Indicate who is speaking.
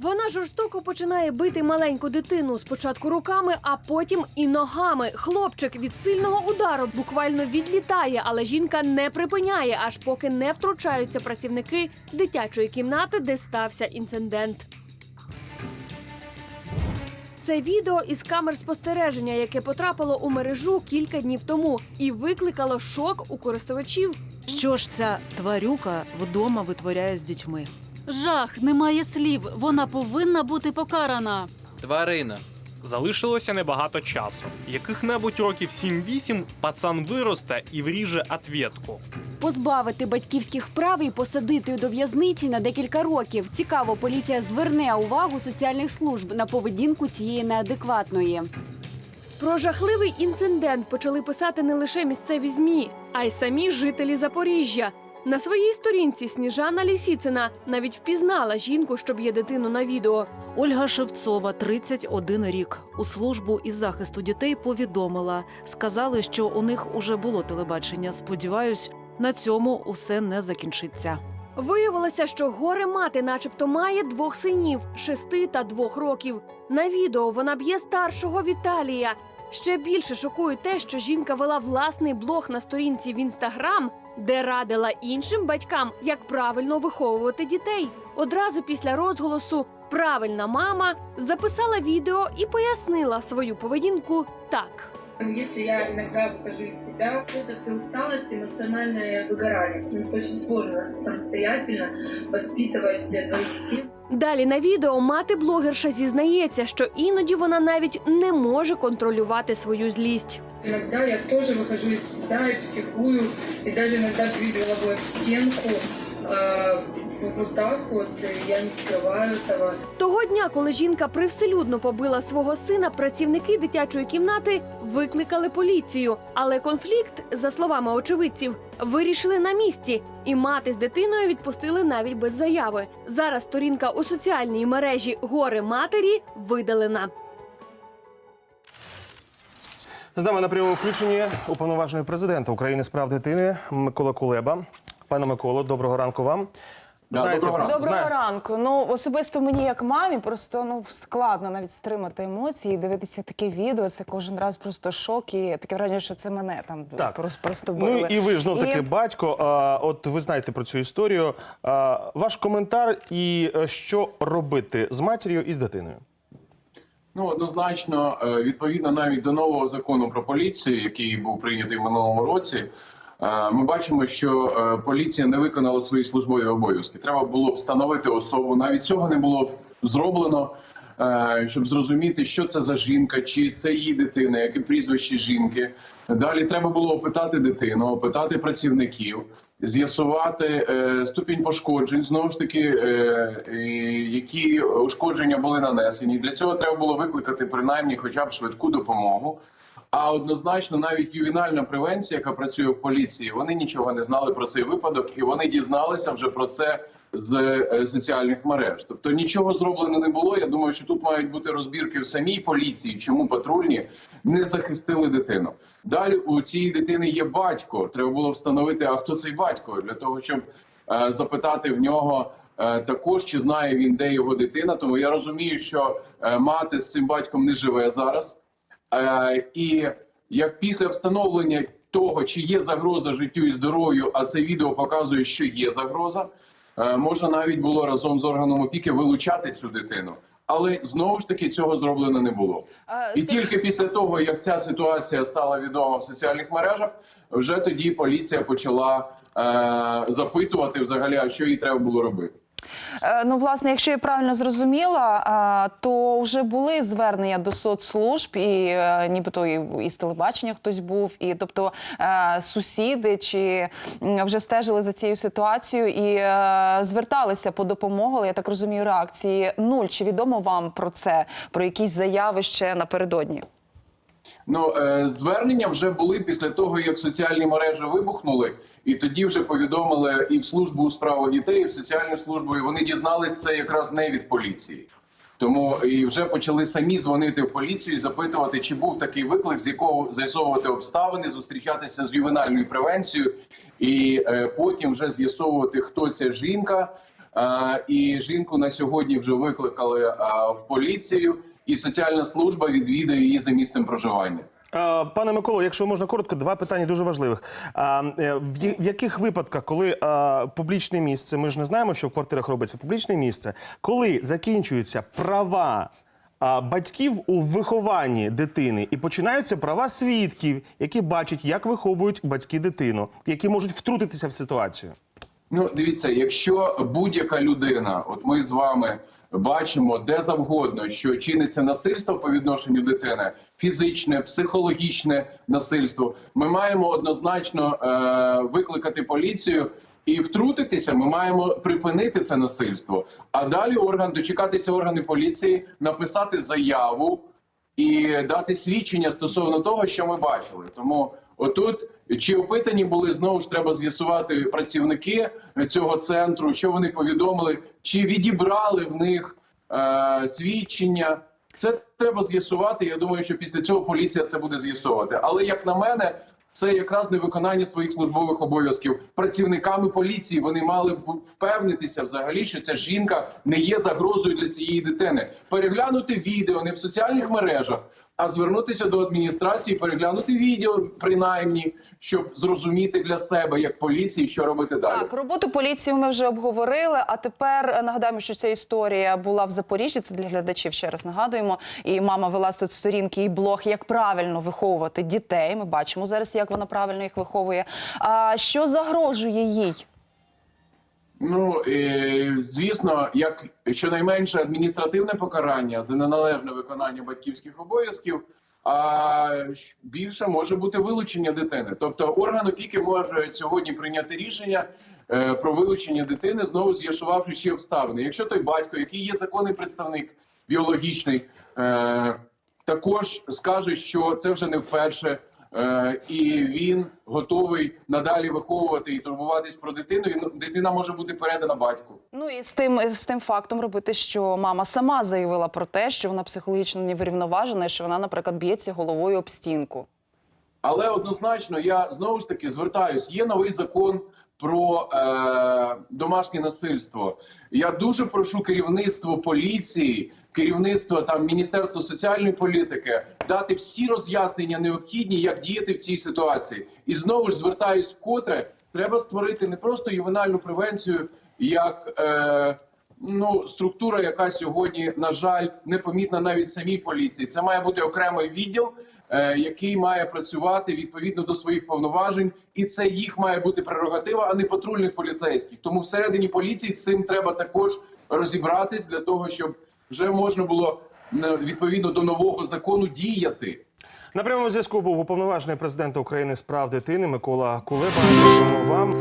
Speaker 1: Вона жорстоко починає бити маленьку дитину спочатку руками, а потім і ногами. Хлопчик від сильного удару буквально відлітає, але жінка не припиняє, аж поки не втручаються працівники дитячої кімнати, де стався інцидент. Це відео із камер спостереження, яке потрапило у мережу кілька днів тому, і викликало шок у користувачів.
Speaker 2: Що ж ця тварюка вдома витворяє з дітьми?
Speaker 3: Жах, немає слів. Вона повинна бути покарана.
Speaker 4: Тварина.
Speaker 5: Залишилося небагато часу. Яких-небудь років 7-8 пацан виросте і вріже ответку.
Speaker 6: Позбавити батьківських прав і посадити до в'язниці на декілька років. Цікаво, поліція зверне увагу соціальних служб на поведінку цієї неадекватної.
Speaker 1: Про жахливий інцидент почали писати не лише місцеві змі, а й самі жителі Запоріжжя. На своїй сторінці Сніжана Лісіцина навіть впізнала жінку, щоб є дитину на відео.
Speaker 2: Ольга Шевцова, 31 рік. У службу із захисту дітей повідомила. Сказали, що у них уже було телебачення. Сподіваюсь, на цьому усе не закінчиться.
Speaker 1: Виявилося, що горе мати, начебто, має двох синів шести та двох років. На відео вона б'є старшого Віталія. Ще більше шокує те, що жінка вела власний блог на сторінці в інстаграм, де радила іншим батькам, як правильно виховувати дітей. Одразу після розголосу Правильна мама записала відео і пояснила свою поведінку так
Speaker 7: Если я иногда выхожу из себя, это усталость, эмоциональное выгорание. Потому что очень сложно самостоятельно воспитывать двоих детей.
Speaker 1: Далі на відео мати блогерша зізнається, що іноді вона навіть не може контролювати свою злість.
Speaker 7: Иногда я тоже выхожу из себя и психую, и даже иногда бью головой в стенку. Э, Вот так вот, э, я не скрываю этого.
Speaker 1: Того дня, коли жінка привселюдно побила свого сина, працівники дитячої кімнати викликали поліцію. Але конфлікт, за словами очевидців, вирішили на місці, і мати з дитиною відпустили навіть без заяви. Зараз сторінка у соціальній мережі Горе матері видалена.
Speaker 8: З нами на прямому включенні уповноважений президента України з прав дитини Микола Кулеба. Пане Миколо, доброго ранку вам.
Speaker 9: доброго ранку.
Speaker 10: Доброго ранку. Ну особисто мені, як мамі, просто ну складно навіть стримати емоції, дивитися таке відео. Це кожен раз просто шок і таке враження, що це мене там
Speaker 8: Так.
Speaker 10: просто, просто
Speaker 8: Ну і ви ж знов таки
Speaker 10: І-
Speaker 8: батько. А, от ви знаєте про цю історію. А, ваш коментар і е, що робити з матір'ю і з дитиною?
Speaker 9: Ну однозначно, е, відповідно навіть до нового закону про поліцію, який був прийнятий в минулому році. Ми бачимо, що е, поліція не виконала свої службові обов'язки. Треба було встановити особу. Навіть цього не було зроблено, е, щоб зрозуміти, що це за жінка, чи це її дитина, яке прізвище жінки. Далі треба було опитати дитину, опитати працівників, з'ясувати е, ступінь пошкоджень, знову ж таки, які ушкодження були нанесені. Для цього треба було викликати принаймні хоча б швидку допомогу. А однозначно, навіть ювенальна превенція, яка працює в поліції, вони нічого не знали про цей випадок, і вони дізналися вже про це з е, соціальних мереж. Тобто нічого зроблено не було. Я думаю, що тут мають бути розбірки в самій поліції, чому патрульні не захистили дитину. Далі у цієї дитини є батько. Треба було встановити, а хто цей батько, для того, щоб е, запитати в нього. е, Також чи знає він, де його дитина, тому я розумію, що е, мати з цим батьком не живе зараз. Е, і як після встановлення того, чи є загроза життю і здоров'ю, а це відео показує, що є загроза, е, можна навіть було разом з органом опіки вилучати цю дитину. Але знову ж таки цього зроблено не було.
Speaker 10: Е,
Speaker 9: І тільки після того, як ця ситуація стала відома в соціальних мережах, вже тоді поліція почала е, запитувати взагалі, а що їй треба було робити.
Speaker 10: Е, Ну, власне, якщо я правильно зрозуміла, то вже були звернення до соцслужб, і е, нібито і, і з телебачення хтось був, і тобто е, сусіди чи вже стежили за цією ситуацією і е, зверталися по допомогу. Але я так розумію, реакції нуль. Чи відомо вам про це, про якісь заяви ще напередодні?
Speaker 9: Ну е, звернення вже були після того, як соціальні мережі вибухнули, і тоді вже повідомили і в службу у справах дітей, і в соціальну службу. І вони дізнались це якраз не від поліції. Тому і вже почали самі дзвонити в поліцію і запитувати, чи був такий виклик, з якого з'ясовувати обставини, зустрічатися з ювенальною превенцією, і е, потім вже з'ясовувати, хто ця жінка. Е, і жінку на сьогодні вже викликали е, в поліцію, і соціальна служба відвідує її за місцем проживання.
Speaker 8: Пане Миколо, якщо можна коротко, два питання дуже важливих. Е, в яких випадках, коли публічне місце, ми ж не знаємо, що в квартирах робиться публічне місце, коли закінчуються права батьків у вихованні дитини і починаються права свідків, які бачать, як виховують батьки дитину, які можуть втрутитися в ситуацію?
Speaker 9: Ну, дивіться, якщо будь-яка людина, от ми з вами бачимо де завгодно, що чиниться насильство по відношенню дитини, фізичне, психологічне насильство, ми маємо однозначно е- викликати поліцію. І втрутитися ми маємо припинити це насильство. А далі орган дочекатися органи поліції, написати заяву і дати свідчення стосовно того, що ми бачили. Тому отут чи опитані були знову ж треба з'ясувати працівники цього центру, що вони повідомили, чи відібрали в них е, свідчення. Це треба з'ясувати. Я думаю, що після цього поліція це буде з'ясовувати. Але як на мене, це якраз невиконання своїх службових обов'язків. Працівниками поліції вони мали б впевнитися взагалі, що ця жінка не є загрозою для цієї дитини. Переглянути відео не в соціальних мережах, а звернутися до адміністрації, переглянути відео, принаймні, щоб зрозуміти для себе як поліції, що робити далі.
Speaker 10: Так, роботу поліції ми вже обговорили. А тепер е, нагадаємо, що ця історія була в Запоріжжі. Це для глядачів ще раз нагадуємо. І мама вела тут сторінки і блог, як правильно виховувати дітей. Ми бачимо зараз, як вона правильно їх виховує. А що загрожує їй?
Speaker 9: Ну звісно, як щонайменше адміністративне покарання за неналежне виконання батьківських обов'язків. А більше може бути вилучення дитини. Тобто орган опіки може сьогодні прийняти рішення е, про вилучення дитини, знову з'ясувавши всі обставини. Якщо той батько, який є законний представник біологічний, е, також скаже, що це вже не вперше, і він готовий надалі виховувати і турбуватись про дитину. Він дитина може бути передана батьку.
Speaker 10: Ну і з тим з тим фактом робити, що мама сама заявила про те, що вона психологічно неврівноважена, і що вона, наприклад, б'ється головою об стінку.
Speaker 9: Але однозначно я знову ж таки звертаюсь. Є новий закон про е, домашнє насильство. Я дуже прошу керівництво поліції, керівництво там міністерства соціальної політики дати всі роз'яснення необхідні, як діяти в цій ситуації. І знову ж звертаюсь вкотре. Треба створити не просто ювенальну превенцію, як е, ну структура, яка сьогодні, на жаль, непомітна навіть самій поліції. Це має бути окремий відділ, який має працювати відповідно до своїх повноважень, і це їх має бути прерогатива, а не патрульних поліцейських. Тому всередині поліції з цим треба також розібратись для того, щоб вже можна було е, відповідно до нового закону діяти.
Speaker 8: На прямому зв'язку був уповноважений президента України з прав дитини Микола Кулеба. Дякуємо вам.